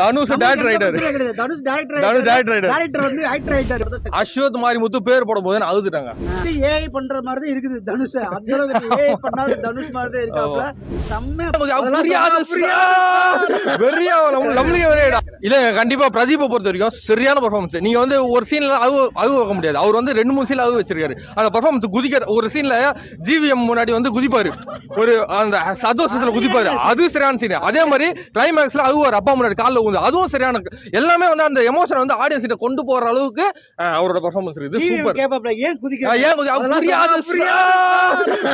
Dhanush director writer Dhanush director Dhanush director writer director வந்து actor ஆயிட்டாரு. அஸ்வத் மாதிரி முத்து பேர் போடும் போது அழுதுட்டாங்க ஏஐ பண்ற மாதிரி தான் இருக்குது தனுஷ். அந்த அளவுக்கு ஏஐ பண்ணாத தனுஷ் மாதிரி தான் இருக்காப்ல செம்மையா அதெல்லாம் புரியாது புரியாது. வெறியா நம்மளுக்கே வெறியடா இல்ல கண்டிப்பா பிரதீபை பொறுத்த வரைக்கும் சரியான பர்ஃபார்மன்ஸ் நீங்க வந்து ஒரு சீன்ல அவு அவு வைக்க முடியாது. அவர் வந்து ரெண்டு மூணு சீன்ல அவு வச்சிருக்காரு. அந்த பர்ஃபார்மன்ஸ் குதிக்க ஒரு சீன்ல ஜிவிஎம் முன்னாடி வந்து குதிப்பாரு. ஒரு அந்த சதோஷத்துல குதிப்பாரு. அது சரியான சீன் அதே மாதிரி கிளைமேக்ஸ்ல அவுவார் அப்பா முன்னாடி காலில் ஊந்து அதுவும் சரியான எல்லாமே வந்து அந்த எமோஷன் வந்து ஆடியன்ஸ் கிட்ட கொண்டு போற அளவுக்கு அவரோட பர்ஃபார்மன்ஸ் இருக்குது. சூப்பர் ஏன் புரியாது.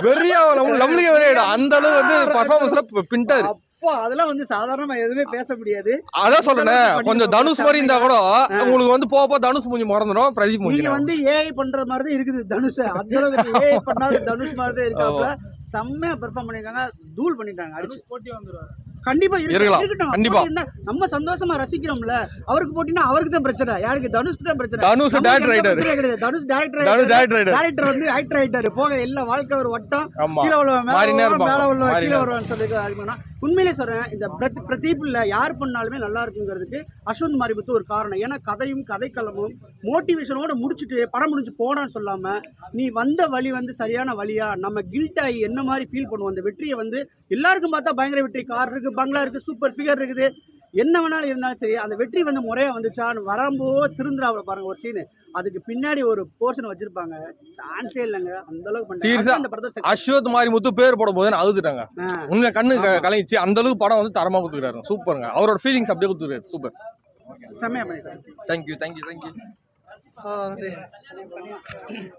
வெறியா நம்மளுக்கே வெறியாடா அந்த அளவு வந்து பர்ஃபார்மன்ஸ்ல பின்ட்டாரு அப்பா அதெல்லாம் வந்து சாதாரணமா எதுவுமே பேச முடியாது. அதான் சொல்றேன். கொஞ்சம் தனுஷ் மாதிரி இருந்தா கூட உங்களுக்கு வந்து போக போக தனுஷ் மூஞ்சி மறந்துடும் பிரதீப் மூஞ்சி நீங்க வந்து ஏஐ பண்ற மாதிரி தான் இருக்குது தனுஷ். அந்த ஏஐ பண்ணாத தனுஷ் மாதிரி தான் இருக்காப்ல. செம்மையா பெர்ஃபார்ம் பண்ணிருக்காங்க தூள் பண்ணிட்டாங்க. அடிச்சு. போட்டி வந்துருவாரு. கண்டிப்பா இருக்கு- இருக்கலாம். கண்டிப்பா. நம்ம சந்தோஷமா ரசிக்கிறோம்ல அவருக்கு போட்டினா அவருக்கு தான் பிரச்சனை. யாருக்கு? தனுஷ்க்கு தான் பிரச்சனை. Dhanush director writer. Dhanush director Dhanush director director வந்து ஆக்டர் ஆயிட்டாரு. போக எல்லா வாழ்க்கை ஒரு வட்டம். கீழே உள்ளவன் மேல வருவான், உள்ளவன் கீழே வருவான்னு சொல்லி உண்மையிலே சொல்கிறேன் இந்த பிரத் பிரதீப் யார் பண்ணாலுமே நல்லா இருக்குங்கிறதுக்கு அஸ்வந்த் மாரிமுத்து ஒரு காரணம். ஏன்னா கதையும் கதைக்களமும் மோட்டிவேஷனோடு முடிச்சுட்டு படம் முடிஞ்சு போடான்னு சொல்லாமல் நீ வந்த வழி வந்து சரியான வழியா நம்ம கில்ட் ஆகி என்ன மாதிரி ஃபீல் பண்ணுவோம் அந்த வெற்றியை வந்து எல்லாருக்கும் பார்த்தா பயங்கர வெற்றி. கார் இருக்குது பங்களா இருக்குது சூப்பர் ஃபிகர் இருக்குது. என்ன வேணாலும் இருந்தாலும் சரி அந்த வெற்றி வந்து முறையா வந்துச்சான்னு வரும்போது திருந்துறாவில் பாருங்க ஒரு சீனு அதுக்கு பின்னாடி ஒரு போர்ஷன் வச்சிருப்பாங்க. சான்ஸே இல்லைங்க. அந்த அளவுக்கு. அஸ்வத் மாதிரி முத்து பேர் போடும் போது அழுதுட்டாங்க. உண்மை கண்ணு க- ஆமா. கலங்கிச்சு. அந்த அளவுக்கு படம் வந்து தரமா கொடுத்துருக்காரு. சூப்பருங்க. அவரோட ஃபீலிங்ஸ் அப்படியே கொடுத்துருக்காரு. சூப்பர். செம்மையா பண்ணிட்டாங்க தேங்க்யூ தேங்க்யூ தேங்க்யூ